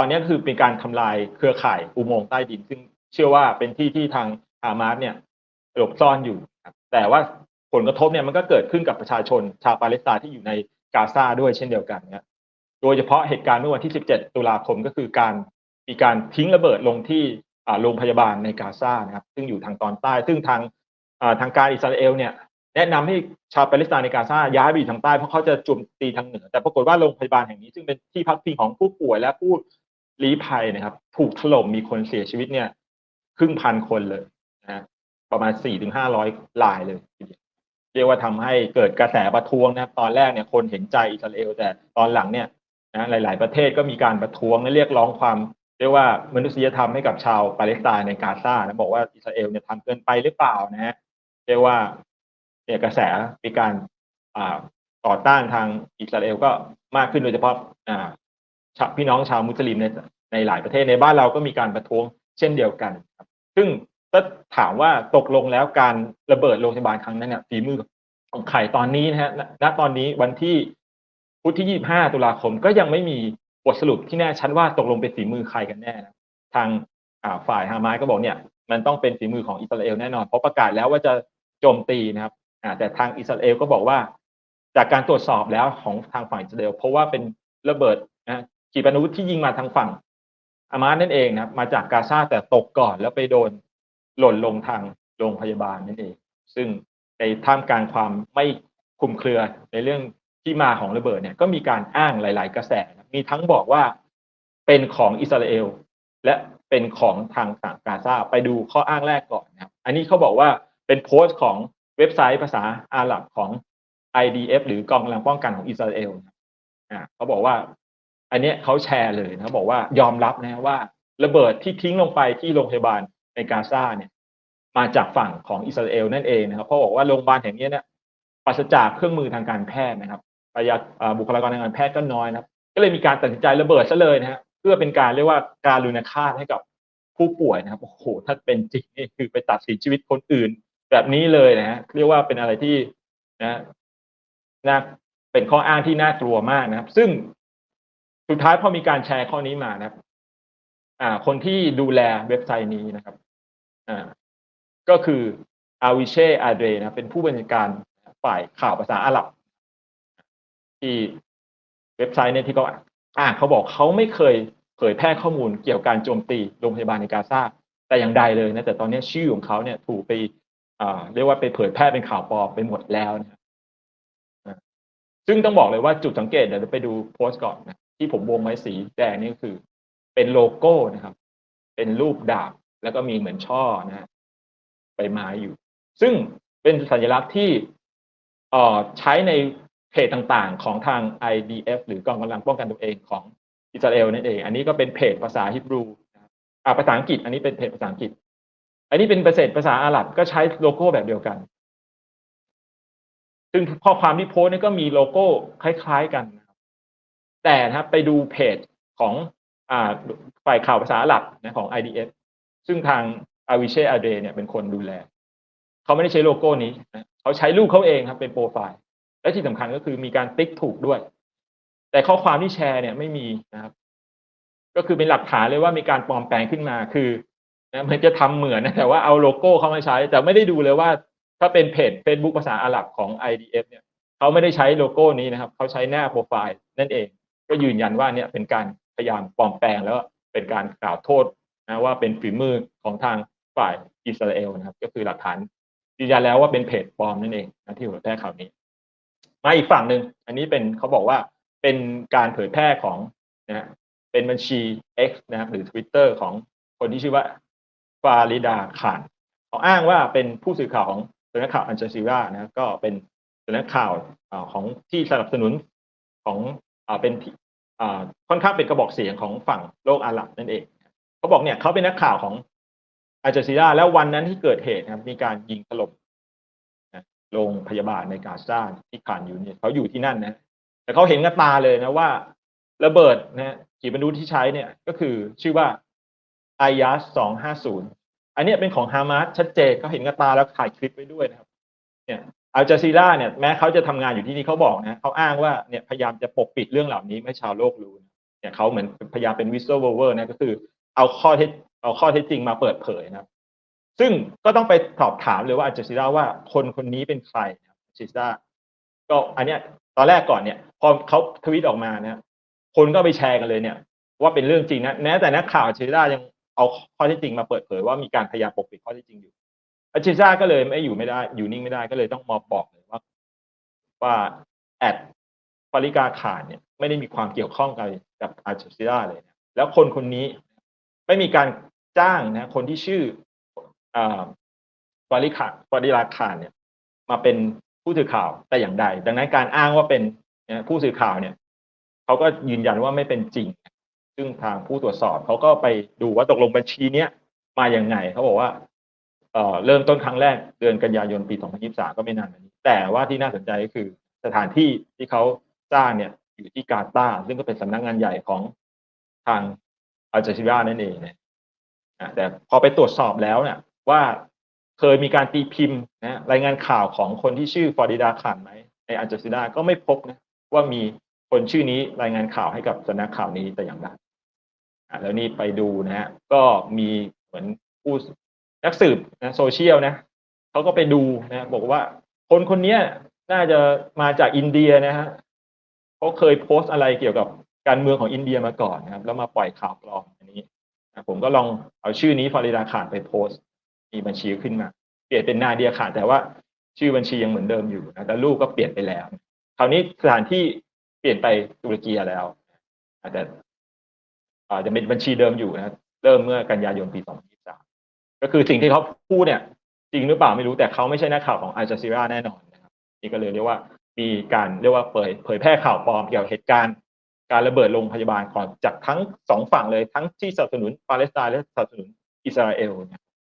ตอนนี้คือเป็นการทำลายเครือข่ายอุโมงค์ใต้ดิน ซึ่งเชื่อว่าเป็นที่ที่ทางฮามาสเนี่ยหลบซ่อนอยู่ครับแต่ว่าผลกระทบเนี่ยมันก็เกิดขึ้นกับประชาชนชาวปาเลสไตน์ที่อยู่ในกาซาด้วยเช่นเดียวกันเนี่ยโดยเฉพาะเหตุการณ์เมื่อวันที่ 17 ตุลาคมก็คือการมีการทิ้งระเบิดลงที่โรงพยาบาลในกาซานะครับ ซึ่งอยู่ทางตอนใต้ ซึ่งทางทางการอิสราเอลเนี่ยแนะนำให้ชาวปาเลสไตน์ในกาซาย้ายไปอยู่ทางใต้เพราะเขาจะโจมตีทางเหนือ แต่ปรากฏว่าโรงพยาบาลแห่งนี้ ซึ่งเป็นที่พักพิงของผู้ป่วยและผู้ ลี้ภัยนะครับ ถูกถล่มมีคนเสียชีวิตเนี่ย ครึ่งพันคนเลยนะประมาณ4ี่ถึงห้าร้อยรายเลย เรียกว่าทำให้เกิดกระแสประท้วงนะครับ ตอนแรกเนี่ยคนเห็นใจอิสราเอล แต่ตอนหลังเนี่ยนะหลาย ๆ ประเทศก็มีการประท้วงและเรียกร้องความ เรียกว่ามนุษยธรรมให้กับชาวปาเลสไตน์ในกาซานะบอกว่าอิสราเอลเนี่ยทำเกินไปหรือเปล่านะฮะเรียกว่าเนี่ยกระแสมีการอ่าต่อต้านทางอิสราเอลก็มากขึ้นโดยเฉพาะอ่า พี่น้องชาวมุสลิมในในหลายประเทศในบ้านเราก็มีการประท้วงเช่นเดียวกันครับซึ่งถ้าถามว่าตกลงแล้วการระเบิดโรงพยาบาลครั้งนั้นเนี่ยฝีมือของใครตอนนี้นะฮะณตอนนี้วันที่พุธที่ 25 ตุลาคมก็ยังไม่มีบทสรุปที่แน่ชัดว่าตกลงเป็นฝีมือใครกันแน่นะทางาฝ่ายฮามาสก็บอกเนี่ยมันต้องเป็นฝีมือของอิสราเอลแน่นอน เพราะประกาศแล้วว่าจะโจมตีนะครับแต่ทางอิสราเอลก็บอกว่า จากการตรวจสอบแล้วของทางฝั่งอิสราเอลเพราะว่าเป็นระเบิดนะ ขีปนาวุธที่ยิงมาทางฝั่งฮามาสนั่นเองนะครับ มาจากกาซาแต่ตกก่อนแล้วไปโดนหล่นลงทางโรงพยาบาลนั่นเอง ซึ่งในท่ามกลางความไม่คุมเครือในเรื่องที่มาของระเบิดเนี่ยก็มีการอ้างหลาย ๆ กระแสนะมีทั้งบอกว่าเป็นของอิสราเอล และเป็นของทางฝั่งกาซาไปดูข้ออ้างแรกก่อนนะครับ อันนี้เขาบอกว่าเป็นโพสต์ของเว็บไซต์ภาษาอาหรับของ IDF หรือกองกำลังป้องกันของอิสราเอลนะครับอ่าเขาบอกว่า อันนี้เขาแชร์เลยนะบอกว่ายอมรับนะว่า ระเบิดที่ทิ้งลงไปที่โรงพยาบาลในกาซาเนี่ยมาจากฝั่งของอิสราเอลนั่นเองนะครับเพราะบอกว่าโรงพยาบาลแห่งนี้เนี่ยปราศจากเครื่องมือทางการแพทย์นะครับประยัดอ่าบุคลากรทางการแพทย์ก็น้อยนะครับก็เลยมีการตัดสินใจระเบิดซะเลยนะฮะเพื่อเป็นการเรียกว่าการลุนฆาตให้กับผู้ป่วยนะครับโอ้โหถ้าเป็นจริงนี่คือไปตัดสินชีวิตคนอื่น แบบนี้เลยนะฮะเรียกว่าเป็นอะไรที่นะน่าเป็นข้ออ้างที่น่ากลัวมากนะครับ ซึ่ง สุดท้ายพอมีการแชร์ข้อนี้มานะครับ อ่า คนที่ดูแลเว็บไซต์นี้นะครับ อ่า ก็คืออาวิเช่อาเดรนะเป็นผู้บริการฝ่ายข่าวภาษาอาหรับ ที่เว็บไซต์เนี่ยที่เขาอ่านเขาบอกเขาไม่เคยเผยแพร่ข้อมูลเกี่ยวกับการโจมตีโรงพยาบาลในกาซาแต่อย่างใดเลยนะแต่ตอนนี้ชื่อของเขาเนี่ยถูกไปเรียกว่าไปเผยแพร่เป็นข่าวปลอมไปหมดแล้วนะซึ่งต้องบอกเลยว่าจุดสังเกตเดี๋ยวไปดูโพสต์ก่อนนะ ที่ผมวงไว้สีแดงนี่ก็คือ เป็นโลโก้นะครับ เป็นรูปดาบแล้วก็มีเหมือนช่อนะฮะใบไม้อยู่ ซึ่งเป็นสัญลักษณ์ที่ใช้ในเพจต่างๆ ของทาง IDF หรือกองกำลังป้องกันตัวเองของอิสราเอลนั่นเอง อันนี้ก็เป็นเพจภาษาฮิบรูอ่าภาษาอังกฤษ อันนี้เป็นเพจภาษาอังกฤษ อันนี้เป็นเพจภาษาอาหรับก็ใช้โลโก้แบบเดียวกัน ซึ่งข้อความที่โพสต์นี่ก็มีโลโก้คล้าย ๆ กัน แต่นะครับไปดูเพจของฝ่ายข่าวภาษาอาหรับนะของ IDF ซึ่งทางอาวิเชอาเดเนี่ยเป็นคนดูแล เขาไม่ได้ใช้โลโก้นี้นะเขาใช้รูปเขาเองครับเป็นโปรไฟล์ และที่สำคัญก็คือมีการติ๊กถูกด้วย แต่ข้อความที่แชร์เนี่ยไม่มีนะครับ ก็คือเป็นหลักฐานเลยว่ามีการปลอมแปลงขึ้นมาคือนะมันจะทำเหมือนนะแต่ว่าเอาโลโก้เขามาใช้ แต่ไม่ได้ดูเลยว่าถ้าเป็นเพจ Facebook ภาษาอาหรับของ IDF เนี่ยเขาไม่ได้ใช้โลโก้นี้นะครับ เขาใช้หน้าโปรไฟล์นั่นเอง ก็ยืนยันว่าเนี่ยเป็นการพยายามปลอมแปลงแล้วเป็นการกล่าวโทษนะว่าเป็นฝีมือของทางฝ่ายอิสราเอลนะครับ ก็คือหลักฐานยืนยันแล้วว่าเป็นเพจปลอมนั่นเองนะที่เผยแพร่ข่าวนี้ มาอีกฝั่งหนึ่งอันนี้เป็นเขาบอกว่าเป็นการเผยแพร่ของนะเป็นบัญชี X นะครับหรือ Twitter ของคนที่ชื่อว่าฟาริดาขานเขาอ้างว่าเป็นผู้สื่อข่าวของสำนักข่าวอันจาซีรานะก็เป็นสำนักข่าวของที่สนับสนุนของอเป็น ค่อนข้างเป็นกระบอกเสียงของฝั่งโลกอาหรับนั่นเองเขาบอกเนี่ยเขาเป็นนักข่าวของอัลจซีราแล้ววันนั้นที่เกิดเหตุนะครับมีการยิงถล่มโรงพยาบาลในกาซาที่ขานอยู่เนี่ยเขาอยู่ที่นั่นนะแต่เขาเห็นกับตาเลยนะว่า ระเบิดนะขีปนาวุธที่ใช้เนี่ยก็คือชื่อว่าไอยาสสองห้าศูนย์อันนี้เป็นของฮามาสชัดเจนเขาเห็นกับตาแล้วถ่ายคลิปไว้ด้วยนะครับ เนี่ย อัลจาซีราเนี่ยแม้เขาจะทำงานอยู่ที่นี่เขาบอกนะเขาอ้างว่าเนี่ยพยายามจะปกปิดเรื่องเหล่านี้ไม่ให้ชาวโลกรู้เนี่ยเขาเหมือนพยายามเป็นวิสเซอร์เวอร์นะก็คือ เอาข้อเท็จเอาข้อเท็จจริงมาเปิดเผยนะซึ่งก็ต้องไปสอบถามเลยว่าอาจซิราว่าคนคนนี้เป็นใครนะครับอาจซิราก็อันเนี้ยตอนแรกก่อนเนี่ยพอเขาทวิตออกมาเนี่ยคนก็ไปแชร์กันเลยเนี่ย ว่าเป็นเรื่องจริงนะแม้แต่นักข่าวอาจซิรายังเอาข้อเท็จจริงมาเปิดเผยว่ามีการพยายามปกปิดข้อเท็จจริงอยู่ อาจซิราก็เลยไม่อยู่ไม่ได้ อยู่นิ่งไม่ได้ก็เลยต้องมาบอกเลยว่า ว่าแอดฟาริกาขาดเนี่ยไม่ได้มีความเกี่ยวข้องกับกับอาจซิราเลยนะแล้วคนคนนี้ไม่มีการจ้างนะ คนที่ชื่อฟาริกาฟาริลาขาดเนี่ย มาเป็นผู้สื่อข่าวแต่อย่างใด ดังนั้นการอ้างว่าเป็นผู้สื่อข่าวเนี่ยเขาก็ยืนยันว่าไม่เป็นจริง ซึ่งทางผู้ตรวจสอบเขาก็ไปดูว่าตกลงบัญชีเนี้ยมาอย่างไงเขาบอกว่า เอ่อเริ่มต้นครั้งแรกเดือนกันยายนปี 2023 ก็ไม่นานมานี้ แต่ว่าที่น่าสนใจก็คือสถานที่ที่เขาสร้างเนี่ยอยู่ที่กาตาร์ซึ่งก็เป็นสำนักงานใหญ่ของทางอัลจาซิรานั่นเองเนี่ยแต่พอไปตรวจสอบแล้วเนี่ยว่าเคยมีการตีพิมพ์นะรายงานข่าวของคนที่ชื่อฟอร์ดิดาขันไหมในอัลจาซิราก็ไม่พบนะว่ามีคนชื่อนี้รายงานข่าวให้กับสำนักข่าวนี้แต่อย่างใดแล้วนี่ไปดูนะฮะก็มีเหมือนผู้ นักสืบนะโซเชียลนะเขาก็ไปดูนะบอกว่า คนคนนี้น่าจะมาจากอินเดียนะฮะเขาเคยโพสต์อะไรเกี่ยวกับการเมืองของอินเดียมาก่อนนะครับ แล้วมาปล่อยข่าวปลอมอันนี้นะผมก็ลองเอาชื่อนี้ฟาริดาขาดไปโพสต์มีบัญชีขึ้นมา เปลี่ยนเป็นนาเดียขาดแต่ว่าชื่อบัญชียังเหมือนเดิมอยู่นะแต่รูปก็เปลี่ยนไปแล้ว คราวนี้สถานที่เปลี่ยนไปตุรกีแล้วอาจจะอาจจะเป็นบัญชีเดิมอยู่นะเริ่มเมื่อกันยายนปี2023 ก็คือสิ่งที่เขาพูดเนี่ย จริงหรือเปล่าไม่รู้แต่เขาไม่ใช่นักข่าวของอาจาซิราแน่นอนนะครับนี่ก็เลยเรียกว่ามีการเรียกว่าเผยเผยแพร่ข่าวปลอมเกี่ยวกับเหตุการณ์ การระเบิดโรงพยาบาลก่อนจากทั้งสองฝั่งเลยทั้งที่สนับสนุนปาเลสไตน์และสนับสนุนอิสราเอลเนี่ย